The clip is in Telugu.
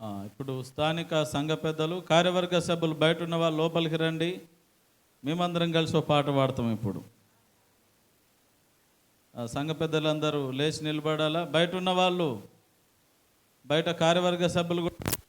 ఇప్పుడు స్థానిక సంఘ పెద్దలు కార్యవర్గ సభ్యులు బయట ఉన్న వాళ్ళు లోపలికి రండి. మేమందరం కలిసి ఒక పాట పాడతాం ఇప్పుడు. ఆ సంఘ పెద్దలందరూ లేచి నిలబడాలా? బయట ఉన్న వాళ్ళు బయట కార్యవర్గ సభ్యులు కూడా